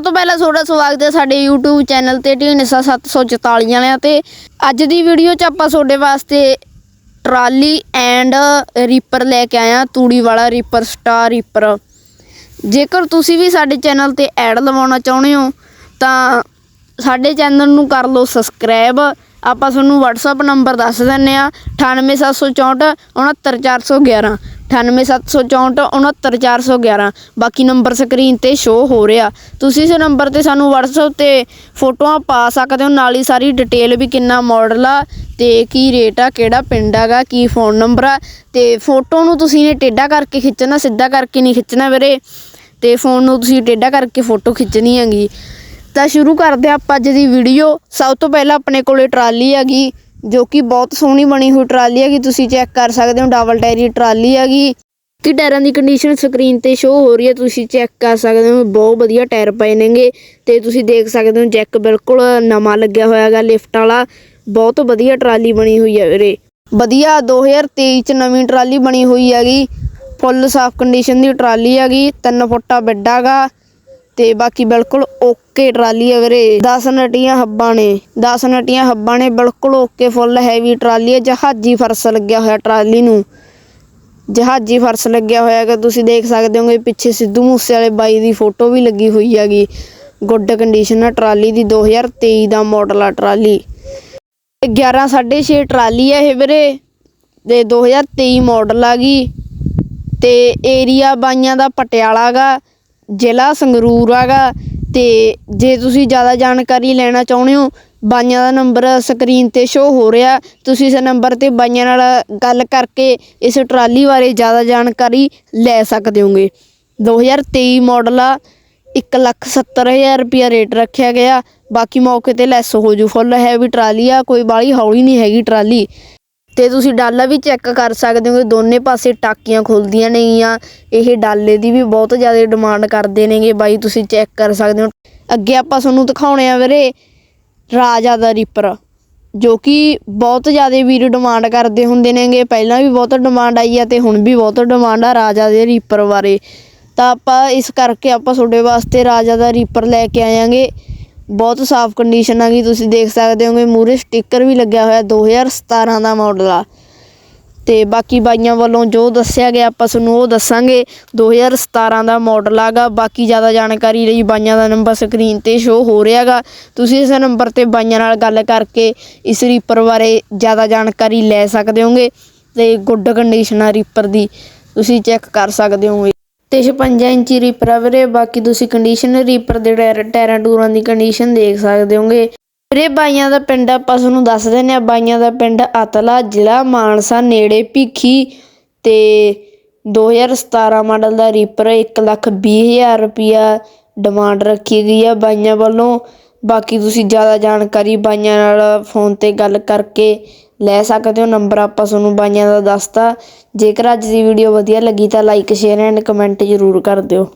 ਸਭ ਤੋਂ ਪਹਿਲਾਂ ਤੁਹਾਡਾ ਸਵਾਗਤ ਹੈ ਸਾਡੇ YouTube ਚੈਨਲ ਤੇ ਢੀਂਡਸਾ 744 ਵਾਲਿਆਂ ਤੇ। ਅੱਜ ਦੀ ਵੀਡੀਓ 'ਚ ਆਪਾਂ ਤੁਹਾਡੇ ਵਾਸਤੇ ਟਰਾਲੀ ਐਂਡ ਰੀਪਰ ਲੈ ਕੇ ਆਇਆ ਤੂੜੀ ਵਾਲਾ ਰੀਪਰ, ਸਟਾਰ ਰੀਪਰ। ਜੇਕਰ ਤੁਸੀਂ ਵੀ ਸਾਡੇ ਚੈਨਲ ਤੇ ਐਡ ਲਵਾਉਣਾ ਚਾਹੁੰਦੇ ਹੋ, ਤਾਂ ਸਾਡੇ ਚੈਨਲ ਨੂੰ ਕਰ ਲਓ ਸਬਸਕ੍ਰਾਈਬ। ਆਪਾਂ ਤੁਹਾਨੂੰ WhatsApp ਨੰਬਰ ਦੱਸ ਦਿੰਨੇ ਆ 98764 69411 98764 69411 ਬਾਕੀ ਨੰਬਰ ਸਕਰੀਨ ਤੇ ਸ਼ੋ ਹੋ ਰਿਹਾ ਤੁਸੀਂ ਇਸ ਨੰਬਰ ਤੇ ਸਾਨੂੰ WhatsApp ਤੇ ਫੋਟੋਆਂ ਪਾ ਸਕਦੇ ਹੋ ਨਾਲ ਹੀ ਸਾਰੀ ਡਿਟੇਲ ਵੀ ਕਿੰਨਾ ਮਾਡਲ ਆ ਤੇ ਕੀ ਰੇਟ ਆ ਕਿਹੜਾ ਪਿੰਡ ਹੈਗਾ ਕੀ ਫੋਨ ਨੰਬਰ ਆ ਤੇ ਫੋਟੋ ਨੂੰ ਤੁਸੀਂ ਨੇ ਟੇਢਾ ਕਰਕੇ ਖਿੱਚਣਾ ਸਿੱਧਾ ਕਰਕੇ ਨਹੀਂ ਖਿੱਚਣਾ ਵੀਰੇ ਤੇ ਫੋਨ ਨੂੰ ਤੁਸੀਂ ਟੇਢਾ ਕਰਕੇ ਫੋਟੋ ਖਿੱਚਣੀ ਹੈਗੀ ਤਾਂ ਸ਼ੁਰੂ ਕਰਦੇ ਹਾਂ ਆਪਾਂ ਅੱਜ ਦੀ ਵੀਡੀਓ ਸਭ ਤੋਂ ਪਹਿਲਾਂ ਆਪਣੇ ਕੋਲੇ ਟਰਾਲੀ ਹੈਗੀ ਜੋ ਕਿ ਬਹੁਤ ਸੋਹਣੀ ਬਣੀ ਹੋਈ ਟਰਾਲੀ ਹੈਗੀ, ਤੁਸੀਂ ਚੈੱਕ ਕਰ ਸਕਦੇ ਹੋ ਡਬਲ ਟਾਇਰੀ ਟਰਾਲੀ ਹੈਗੀ। ਕਿ ਟਾਇਰਾਂ ਦੀ ਕੰਡੀਸ਼ਨ ਸਕਰੀਨ ਤੇ ਸ਼ੋ ਹੋ ਰਹੀ ਹੈ, ਤੁਸੀਂ ਚੈੱਕ ਕਰ ਸਕਦੇ ਹੋ, ਬਹੁਤ ਵਧੀਆ ਟਾਇਰ ਪਏ ਨੇਗੇ। ਤੇ ਤੁਸੀਂ ਦੇਖ ਸਕਦੇ ਹੋ ਜੈਕ ਬਿਲਕੁਲ ਨਵਾਂ ਲੱਗਿਆ ਹੋਇਆ ਹੈਗਾ ਲਿਫਟ ਵਾਲਾ। ਬਹੁਤ ਵਧੀਆ ਟਰਾਲੀ ਬਣੀ ਹੋਈ ਹੈ ਵੀਰੇ। ਵਧੀਆ 2023 ਚ ਨਵੀਂ ਟਰਾਲੀ ਬਣੀ ਹੋਈ ਹੈਗੀ। ਫੁੱਲ ਸਾਫ਼ ਕੰਡੀਸ਼ਨ ਦੀ ਟਰਾਲੀ ਹੈਗੀ 3 ਫੁੱਟਾ ਵੱਡਾ ਹੈਗਾ। ਤੇ ਬਾਕੀ ਬਿਲਕੁਲ ਓਕੇ ਟਰਾਲੀ ਹੈ ਵੀਰੇ। 10 ਨਟੀਆਂ ਹੱਬਾਂ ਨੇ। 10 ਨਟੀਆਂ ਹੱਬਾਂ ਨੇ, ਬਿਲਕੁਲ ਓਕੇ ਫੁੱਲ ਹੈਵੀ ਟਰਾਲੀ ਹੈ ਜਹਾਜੀ ਫਰਸ਼ ਲੱਗਿਆ ਹੋਇਆ ਟਰਾਲੀ ਨੂੰ। ਜਹਾਜੀ ਫਰਸ਼ ਲੱਗਿਆ ਹੋਇਆ ਹੈਗਾ। ਤੁਸੀਂ ਦੇਖ ਸਕਦੇ ਹੋਗੇ ਪਿੱਛੇ ਸਿੱਧੂ ਮੂਸੇ ਵਾਲੇ ਬਾਈ ਦੀ ਫੋਟੋ ਵੀ ਲੱਗੀ ਹੋਈ ਹੈਗੀ। ਗੁੱਡ ਕੰਡੀਸ਼ਨ ਆ ਟਰਾਲੀ ਦੀ 2023 ਦਾ ਮਾਡਲ ਆ ਟਰਾਲੀ। 11 6.5 ਟਰਾਲੀ ਹੈ ਇਹ ਵੀਰੇ। ਤੇ 2023 ਮਾਡਲ ਆ ਗਈ ਤੇ ਏਰੀਆ ਬਾਈਆਂ ਦਾ ਪਟਿਆਲਾ ਗਾ। ਜ਼ਿਲ੍ਹਾ ਸੰਗਰੂਰ ਹੈਗਾ ਤੇ ਜੇ ਤੁਸੀਂ ਜ਼ਿਆਦਾ ਜਾਣਕਾਰੀ ਲੈਣਾ ਚਾਹੁੰਦੇ ਹੋ, ਬਾਈਆਂ ਦਾ ਨੰਬਰ ਸਕਰੀਨ ਤੇ ਸ਼ੋ ਹੋ ਰਿਹਾ। ਤੁਸੀਂ ਇਸ ਨੰਬਰ ਤੇ ਬਾਈਆਂ ਨਾਲ ਗੱਲ ਕਰਕੇ ਇਸ ਟਰਾਲੀ ਬਾਰੇ ਜ਼ਿਆਦਾ ਜਾਣਕਾਰੀ ਲੈ ਸਕਦੇ ਹੋਗੇ। 2023 ਮਾਡਲ ਆ 170000 ਰੁਪਿਆ ਰੇਟ ਰੱਖਿਆ ਗਿਆ। ਬਾਕੀ ਮੌਕੇ ਤੇ ਲੈਸ ਹੋ ਜੂ। ਫੁੱਲ ਹੈਵੀ ਟਰਾਲੀ ਆ, ਕੋਈ ਬਾਲੀ ਹੌਲੀ ਨਹੀਂ ਹੈਗੀ ਟਰਾਲੀ। ਤੇ ਤੁਸੀਂ ਡਾਲਾ ਵੀ ਚੈੱਕ ਕਰ ਸਕਦੇ ਹੋ ਦੋਨੇ ਪਾਸੇ ਟਾਕੀਆਂ ਖੁੱਲਦੀਆਂ ਨੇਗੀਆਂ। ਇਹ ਡਾਲੇ ਦੀ ਵੀ ਬਹੁਤ ਜ਼ਿਆਦਾ ਡਿਮਾਂਡ ਕਰਦੇ ਨੇਗੇ ਬਾਈ, ਤੁਸੀਂ ਚੈੱਕ ਕਰ ਸਕਦੇ ਹੋ। ਅੱਗੇ ਆਪਾਂ ਤੁਹਾਨੂੰ ਦਿਖਾਉਣੇ ਆ ਵੀਰੇ, ਰਾਜਾ ਦਾ ਰੀਪਰ ਜੋ ਕਿ ਬਹੁਤ ਜ਼ਿਆਦਾ ਵੀਰ ਡਿਮਾਂਡ ਕਰਦੇ ਹੁੰਦੇ ਨੇਗੇ। ਪਹਿਲਾਂ ਵੀ ਬਹੁਤ ਡਿਮਾਂਡ ਆਈ ਆ ਤੇ ਹੁਣ ਵੀ ਬਹੁਤ ਡਿਮਾਂਡ ਆ ਰਾਜਾ ਦੇ ਰੀਪਰ ਬਾਰੇ। ਤਾਂ ਆਪਾਂ ਇਸ ਕਰਕੇ ਆਪਾਂ ਤੁਹਾਡੇ ਵਾਸਤੇ ਰਾਜਾ ਦਾ ਰੀਪਰ ਲੈ ਕੇ ਆਇਆਂਗੇ। ਬਹੁਤ ਸਾਫ਼ ਕੰਡੀਸ਼ਨ ਆ ਗਈ, ਤੁਸੀਂ ਦੇਖ ਸਕਦੇ ਹੋਗੇ ਮੂਰੇ ਸਟicker ਵੀ ਲੱਗਿਆ ਹੋਇਆ 2017 ਦਾ ਮਾਡਲ ਆ। ਤੇ ਬਾਕੀ ਬਾਈਆਂ ਵੱਲੋਂ ਜੋ ਦੱਸਿਆ ਗਿਆ, ਆਪਾਂ ਤੁਹਾਨੂੰ ਉਹ ਦੱਸਾਂਗੇ 2017 ਦਾ ਮਾਡਲ ਆਗਾ। ਬਾਕੀ ਜ਼ਿਆਦਾ ਜਾਣਕਾਰੀ ਲਈ ਬਾਈਆਂ ਦਾ ਨੰਬਰ ਸਕਰੀਨ ਤੇ ਸ਼ੋ ਹੋ ਰਿਹਾਗਾ ਤੁਸੀਂ ਇਸ ਨੰਬਰ ਤੇ ਬਾਈਆਂ ਨਾਲ ਗੱਲ ਕਰਕੇ ਇਸ ਰੀਪਰ ਬਾਰੇ ਜ਼ਿਆਦਾ ਜਾਣਕਾਰੀ ਲੈ ਸਕਦੇ ਹੋਗੇ ਤੇ ਗੁੱਡ ਕੰਡੀਸ਼ਨ ਆ ਰੀਪਰ ਦੀ। ਤੁਸੀਂ ਚੈੱਕ ਕਰ ਸਕਦੇ ਹੋਗੇ। ਤੇ 56 ਇੰਚੀ ਰੀਪਰ ਆ ਵੀਰੇ, ਬਾਕੀ ਤੁਸੀਂ ਕੰਡੀਸ਼ਨ ਰੀਪਰ ਦੇ ਟਾਇਰਾਂ ਟੂਰਾਂ ਦੀ ਕੰਡੀਸ਼ਨ ਦੇਖ ਸਕਦੇ ਹੋਗੇ। ਵੀਰੇ, ਬਾਈਆਂ ਦਾ ਪਿੰਡ ਆਪਾਂ ਤੁਹਾਨੂੰ ਦੱਸ ਦਿੰਦੇ ਆ ਬਾਈਆਂ ਦਾ ਪਿੰਡ ਅਤਲਾ, ਜ਼ਿਲ੍ਹਾ ਮਾਨਸਾ, ਨੇੜੇ ਭਿੱਖੀ ਤੇ 2017 ਮਾਡਲ ਦਾ ਰੀਪਰ 120000 ਰੁਪਿਆ ਡਿਮਾਂਡ ਰੱਖੀ ਗਈ ਆ ਬਾਈਆਂ ਵੱਲੋਂ। ਬਾਕੀ ਤੁਸੀਂ ਜ਼ਿਆਦਾ ਜਾਣਕਾਰੀ ਬਾਈਆਂ ਨਾਲ ਫੋਨ ਤੇ ਗੱਲ ਕਰਕੇ ਲੈ ਸਕਦੇ ਹੋ ਨੰਬਰ ਆਪਾਂ ਤੁਹਾਨੂੰ ਬਾਈਆਂ ਦਾ ਦੱਸਤਾ। ਜੇਕਰ ਅੱਜ ਦੀ ਵੀਡੀਓ ਵਧੀਆ ਲੱਗੀ ਤਾਂ ਲਾਈਕ ਸ਼ੇਅਰ ਐਂਡ ਕਮੈਂਟ ਜ਼ਰੂਰ ਕਰ ਦਿਓ।